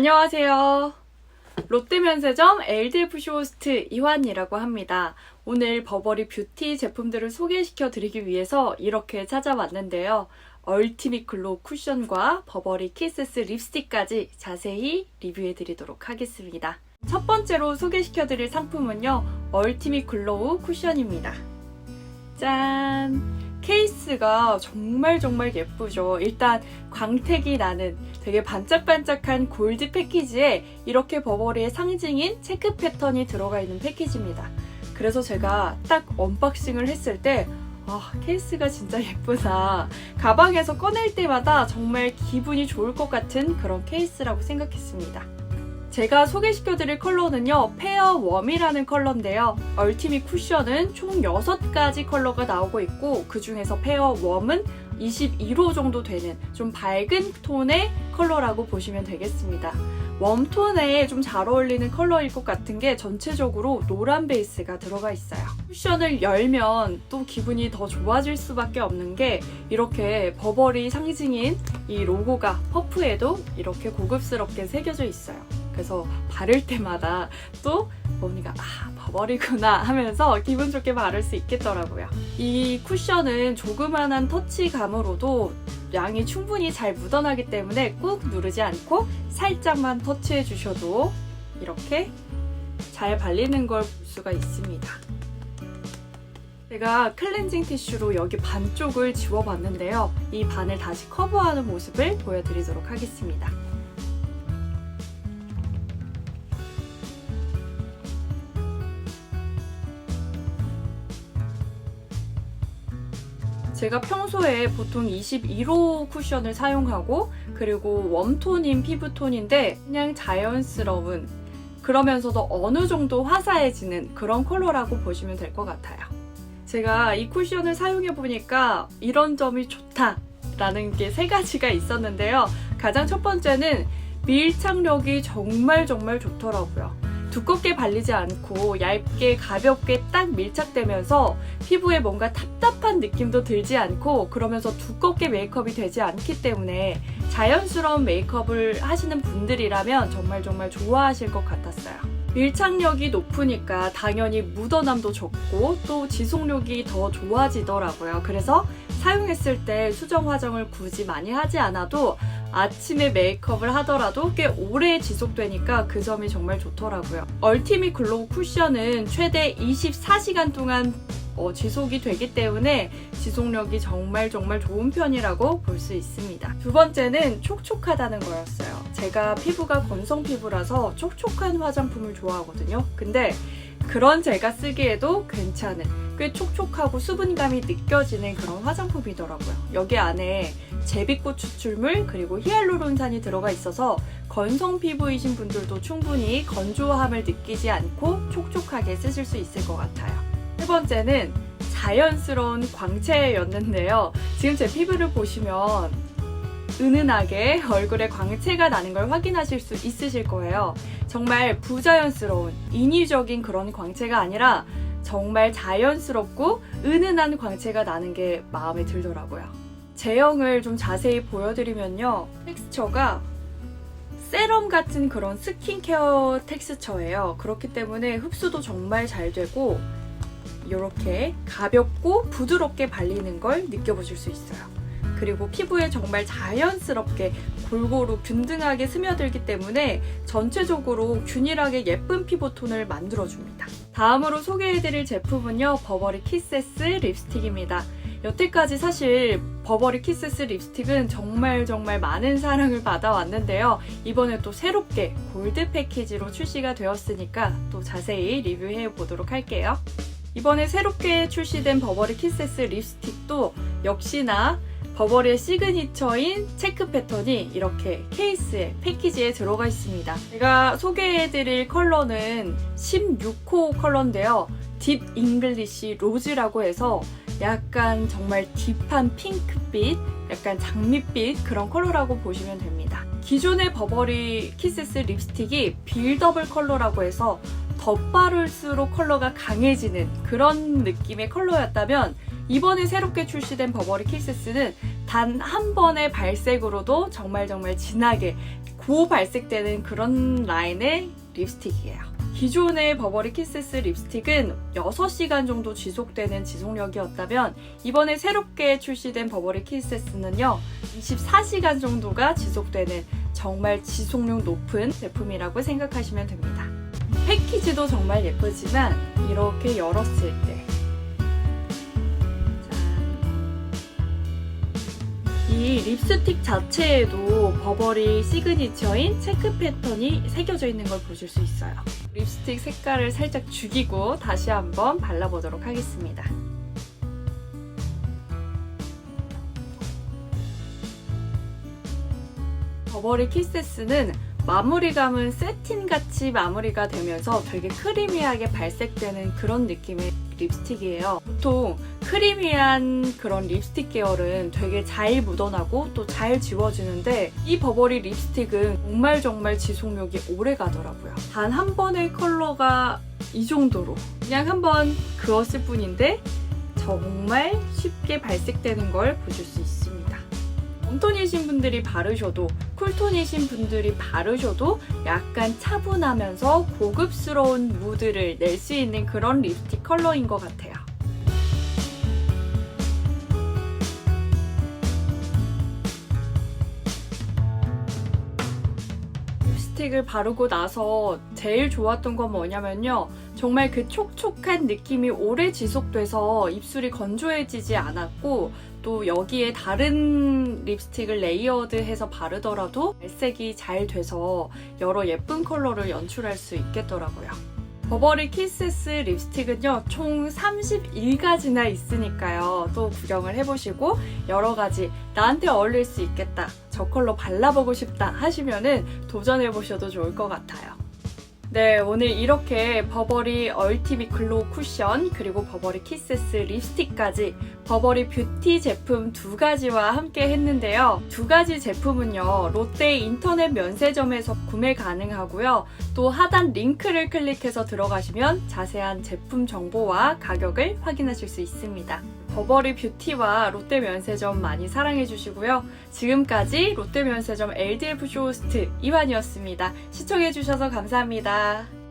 안녕하세요. 롯데면세점 LDFC 호스트 이환이라고 합니다. 오늘 버버리 뷰티 제품들을 소개시켜 드리기 위해서 이렇게 찾아왔는데요. 얼티밋 글로우 쿠션과 버버리 키세스 립스틱까지 자세히 리뷰해 드리도록 하겠습니다. 첫 번째로 소개시켜 드릴 상품은요. 얼티밋 글로우 쿠션입니다. 짠! 케이스가 정말 정말 예쁘죠. 일단 광택이 나는 되게 반짝반짝한 골드 패키지에 이렇게 버버리의 상징인 체크 패턴이 들어가 있는 패키지입니다. 그래서 제가 딱 언박싱을 했을 때 아, 케이스가 진짜 예쁘다. 가방에서 꺼낼 때마다 정말 기분이 좋을 것 같은 그런 케이스라고 생각했습니다. 제가 소개시켜드릴 컬러는요, 페어 웜이라는 컬러인데요. 얼티밋 쿠션은 총 6가지 컬러가 나오고 있고, 그 중에서 페어 웜은 22호 정도 되는 좀 밝은 톤의 컬러라고 보시면 되겠습니다. 웜톤에 좀 잘 어울리는 컬러일 것 같은 게 전체적으로 노란 베이스가 들어가 있어요. 쿠션을 열면 또 기분이 더 좋아질 수밖에 없는 게 이렇게 버버리 상징인 이 로고가 퍼프에도 이렇게 고급스럽게 새겨져 있어요. 그래서 바를 때마다 또 머니가 아 버버리구나 하면서 기분 좋게 바를 수 있겠더라고요. 이 쿠션은 조그만한 터치감으로도 양이 충분히 잘 묻어나기 때문에 꾹 누르지 않고 살짝만 터치해 주셔도 이렇게 잘 발리는 걸 볼 수가 있습니다. 제가 클렌징 티슈로 여기 반쪽을 지워봤는데요. 이 반을 다시 커버하는 모습을 보여드리도록 하겠습니다. 제가 평소에 보통 21호 쿠션을 사용하고 그리고 웜톤인 피부톤인데 그냥 자연스러운 그러면서도 어느 정도 화사해지는 그런 컬러라고 보시면 될 것 같아요. 제가 이 쿠션을 사용해 보니까 이런 점이 좋다 라는 게 세 가지가 있었는데요. 가장 첫 번째는 밀착력이 정말 정말 좋더라고요. 두껍게 발리지 않고 얇게 가볍게 딱 밀착되면서 피부에 뭔가 답답한 느낌도 들지 않고 그러면서 두껍게 메이크업이 되지 않기 때문에 자연스러운 메이크업을 하시는 분들이라면 정말 정말 좋아하실 것 같았어요. 밀착력이 높으니까 당연히 묻어남도 적고 또 지속력이 더 좋아지더라고요. 그래서 사용했을 때 수정 화장을 굳이 많이 하지 않아도 아침에 메이크업을 하더라도 꽤 오래 지속되니까 그 점이 정말 좋더라고요. 얼티밋 글로우 쿠션은 최대 24시간 동안 어, 지속이 되기 때문에 지속력이 정말 정말 좋은 편이라고 볼 수 있습니다. 두 번째는 촉촉하다는 거였어요. 제가 피부가 건성 피부라서 촉촉한 화장품을 좋아하거든요. 근데 그런 제가 쓰기에도 괜찮은 꽤 촉촉하고 수분감이 느껴지는 그런 화장품이더라고요. 여기 안에 제비꽃 추출물 그리고 히알루론산이 들어가 있어서 건성 피부이신 분들도 충분히 건조함을 느끼지 않고 촉촉하게 쓰실 수 있을 것 같아요. 세 번째는 자연스러운 광채였는데요. 지금 제 피부를 보시면 은은하게 얼굴에 광채가 나는 걸 확인하실 수 있으실 거예요. 정말 부자연스러운 인위적인 그런 광채가 아니라 정말 자연스럽고 은은한 광채가 나는 게 마음에 들더라고요. 제형을 좀 자세히 보여드리면요. 텍스처가 세럼 같은 그런 스킨케어 텍스처예요. 그렇기 때문에 흡수도 정말 잘 되고 이렇게 가볍고 부드럽게 발리는 걸 느껴보실 수 있어요. 그리고 피부에 정말 자연스럽게 골고루 균등하게 스며들기 때문에 전체적으로 균일하게 예쁜 피부톤을 만들어줍니다. 다음으로 소개해드릴 제품은요, 버버리 키세스 립스틱입니다. 여태까지 사실 버버리 키세스 립스틱은 정말 정말 많은 사랑을 받아왔는데요. 이번에 또 새롭게 골드 패키지로 출시가 되었으니까 또 자세히 리뷰해 보도록 할게요. 이번에 새롭게 출시된 버버리 키세스 립스틱도 역시나 버버리의 시그니처인 체크 패턴이 이렇게 케이스에 패키지에 들어가 있습니다. 제가 소개해드릴 컬러는 16호 컬러인데요. 딥 잉글리시 로즈라고 해서 약간 정말 딥한 핑크빛, 약간 장밋빛 그런 컬러라고 보시면 됩니다. 기존의 버버리 키세스 립스틱이 빌더블 컬러라고 해서 덧바를수록 컬러가 강해지는 그런 느낌의 컬러였다면 이번에 새롭게 출시된 버버리 키세스는 단 한 번의 발색으로도 정말 정말 진하게 도 발색되는 그런 라인의 립스틱이에요. 기존의 버버리 키세스 립스틱은 6시간 정도 지속되는 지속력이었다면 이번에 새롭게 출시된 버버리 키세스는요 24시간 정도가 지속되는 정말 지속력 높은 제품이라고 생각하시면 됩니다. 패키지도 정말 예쁘지만 이렇게 열었을 때 이 립스틱 자체에도 버버리 시그니처인 체크 패턴이 새겨져 있는 걸 보실 수 있어요. 립스틱 색깔을 살짝 죽이고 다시 한번 발라보도록 하겠습니다. 버버리 키세스는 마무리감은 세틴같이 마무리가 되면서 되게 크리미하게 발색되는 그런 느낌의 립스틱이에요. 보통 크리미한 그런 립스틱 계열은 되게 잘 묻어나고 또 잘 지워지는데 이 버버리 립스틱은 정말 정말 지속력이 오래 가더라고요. 단 한 번의 컬러가 이 정도로 그냥 한번 그었을 뿐인데 정말 쉽게 발색되는 걸 보실 수 있습니다. 웜톤이신 분들이 바르셔도 쿨톤이신 분들이 바르셔도 약간 차분하면서 고급스러운 무드를 낼 수 있는 그런 립스틱 컬러인 것 같아요. 립스틱을 바르고 나서 제일 좋았던 건 뭐냐면요. 정말 그 촉촉한 느낌이 오래 지속돼서 입술이 건조해지지 않았고 또 여기에 다른 립스틱을 레이어드해서 바르더라도 발색이 잘 돼서 여러 예쁜 컬러를 연출할 수 있겠더라고요. 버버리 키세스 립스틱은요, 총 31가지나 있으니까요. 또 구경을 해보시고, 여러 가지 나한테 어울릴 수 있겠다, 저 컬러 발라보고 싶다 하시면은 도전해보셔도 좋을 것 같아요. 네, 오늘 이렇게 버버리 얼티밋 글로우 쿠션, 그리고 버버리 키세스 립스틱까지 버버리 뷰티 제품 두 가지와 함께 했는데요. 두 가지 제품은요, 롯데 인터넷 면세점에서 구매 가능하고요. 또 하단 링크를 클릭해서 들어가시면 자세한 제품 정보와 가격을 확인하실 수 있습니다. 버버리 뷰티와 롯데 면세점 많이 사랑해 주시고요. 지금까지 롯데 면세점 LDF 쇼호스트 이완이었습니다. 시청해 주셔서 감사합니다.